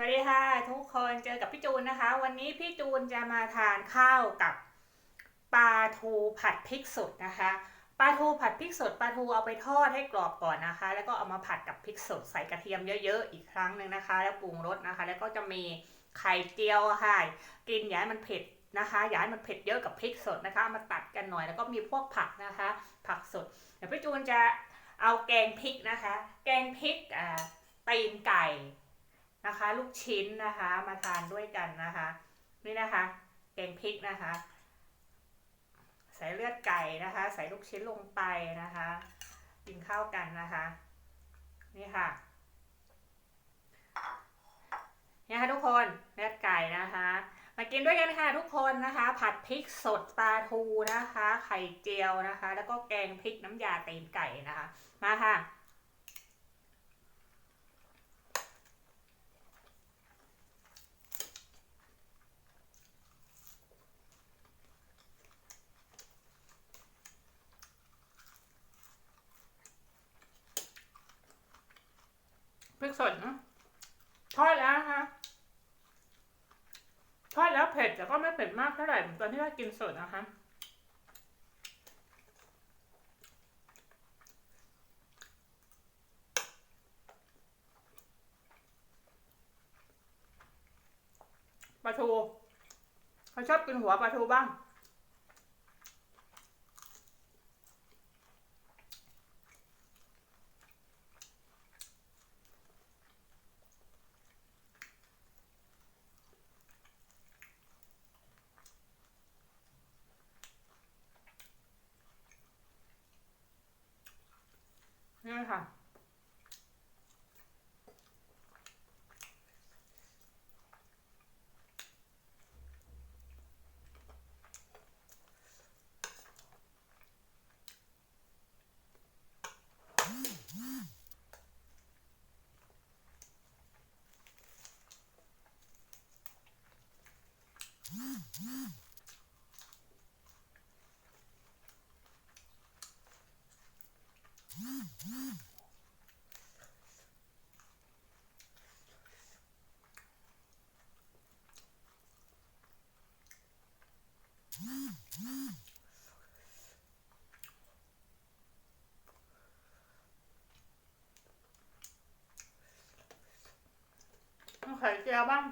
วัสดีค่ะทุกคนเจอกับพี่จูนนะคะ วันนี้พี่จูนจะมาทานข้าวกับปลาทูผัดพริกสดนะคะปลาทูผัดพริกสดปลาทูเอาไปทอดให้กรอบก่อนนะคะ แล้วก็เอามาผัดกับพริกสดใส่กระเทียมเยอะๆอีกครั้งหนึ่งนะคะ แล้วปรุงรสนะคะ แล้วก็จะมีไข่เจียวค่ะกินอย่าให้มันเผ็ดนะคะอย่าให้มันเผ็ดเยอะกับพริกสดนะคะมาตัดกันหน่อยแล้วก็มีพวกผักนะคะ ผักสดเดี๋ยวพี่จูนจะเอาแกงพริกนะคะ แกงพริกอ่าตีนไก่ นะคะ ลูกชิ้นนะคะ มาทานด้วยกันนะคะ นี่นะคะแกงพริกนะคะ ใส่เลือดไก่นะคะ ใส่ลูกชิ้นลงไปนะคะ กินข้าวกันนะคะ นี่ค่ะนี่ค่ะทุกคนเลือดไก่นะคะ มากินด้วยกันค่ะทุกคนนะคะ ผัดพริกสดปลาทูนะคะ ไข่เจียวนะคะ แล้วก็แกงพริกน้ำยาตีนไก่นะคะ มาค่ะ พริกสดนะทอดแล้วนะคะทอดแล้วเผ็ดแต่ก็ไม่เผ็ดมากเท่าไหร่เหมือนตอนที่เรากินสดนะคะปลาทูเขาชอบกินหัวปลาทูบ้าง ค่ะ เอาไข่เจียวบ้าง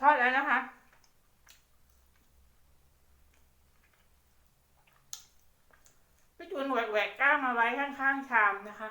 ทอดแล้วนะคะ พี่จูนแหวกแหวกก้ามมาไว้ข้างๆชามนะคะ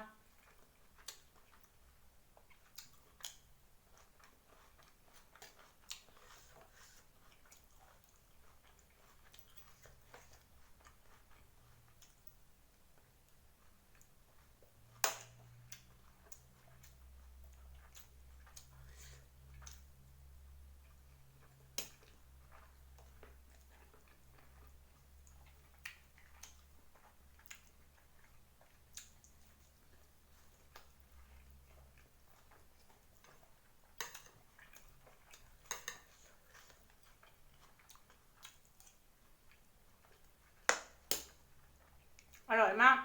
อร่อยมาก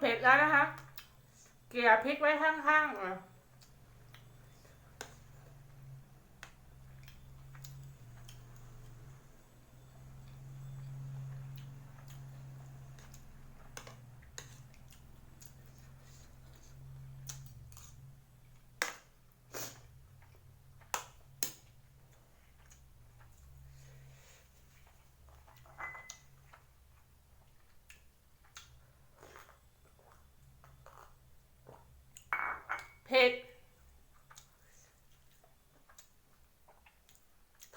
เผ็ดแล้วนะคะ เกลี่ยพริกไว้ข้างๆเออ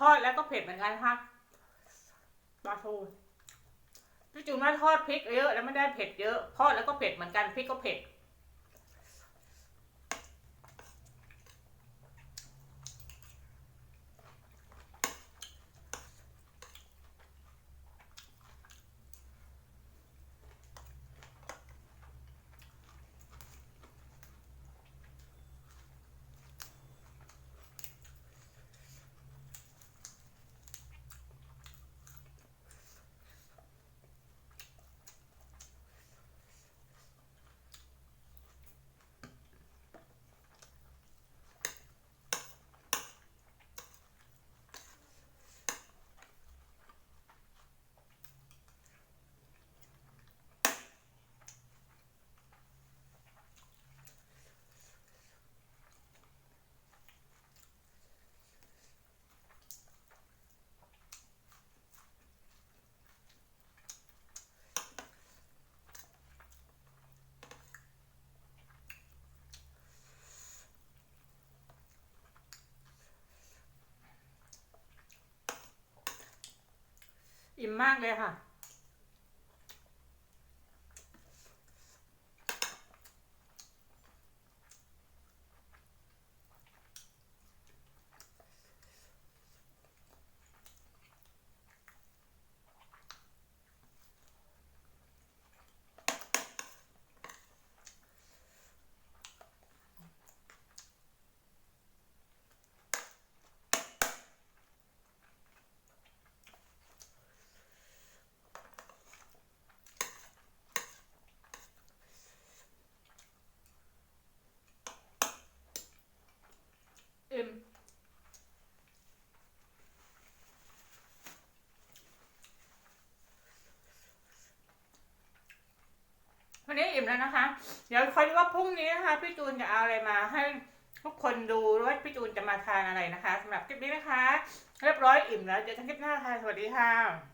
ทอดแล้วก็เผ็ดเหมือนกันค่ะปลาทูพี่จูนว่าทอดพริกเยอะแล้วไม่ได้เผ็ดเยอะทอดแล้วก็เผ็ดเหมือนกันพริกก็เผ็ด อิ่มมากเลยค่ะ อิ่ม วันนี้อิ่มแล้วนะคะ เดี๋ยวคอยดูว่าพรุ่งนี้นะคะพี่จูนจะเอาอะไรมาให้ทุกคนดูว่าพี่จูนจะมาทานอะไรนะคะสำหรับคลิปนี้นะคะ เรียบร้อยอิ่มแล้วเจอกันคลิปหน้าค่ะสวัสดีค่ะ